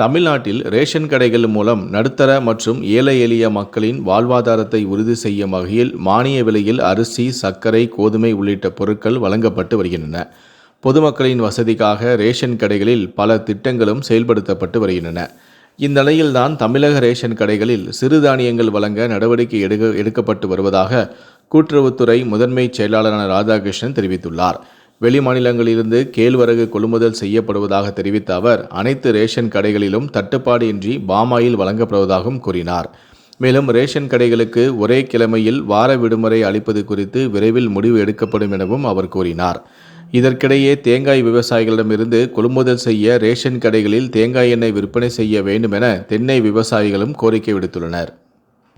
தமிழ்நாட்டில் ரேஷன் கடைகள் மூலம் நடுத்தர மற்றும் ஏழை எளிய மக்களின் வாழ்வாதாரத்தை உறுதி செய்யும் வகையில் மானிய விலையில் அரிசி சர்க்கரை கோதுமை உள்ளிட்ட பொருட்கள் வழங்கப்பட்டு வருகின்றன. பொதுமக்களின் வசதிக்காக ரேஷன் கடைகளில் பல திட்டங்களும் செயல்படுத்தப்பட்டு வருகின்றன. இந்நிலையில்தான் தமிழக ரேஷன் கடைகளில் சிறுதானியங்கள் வழங்க நடவடிக்கை எடுக்க எடுக்கப்பட்டு வருவதாக கூட்டுறவுத்துறை முதன்மை செயலாளரான ராதாகிருஷ்ணன் தெரிவித்துள்ளார். வெளி மாநிலங்களிலிருந்து கேழ்வரகு கொள்முதல் செய்யப்படுவதாக தெரிவித்த அவர் அனைத்து ரேஷன் கடைகளிலும் தட்டுப்பாடு இன்றி பாமாயில் வழங்கப்படுவதாகவும் கூறினார். மேலும் ரேஷன் கடைகளுக்கு ஒரே கிழமையில் வார விடுமுறை அளிப்பது குறித்து விரைவில் முடிவு எடுக்கப்படும் எனவும் அவர் கூறினார். இதற்கிடையே தேங்காய் விவசாயிகளிடமிருந்து கொள்முதல் செய்ய ரேஷன் கடைகளில் தேங்காய் எண்ணெய் விற்பனை செய்ய வேண்டும் என தென்னை விவசாயிகளும் கோரிக்கை விடுத்துள்ளனர்.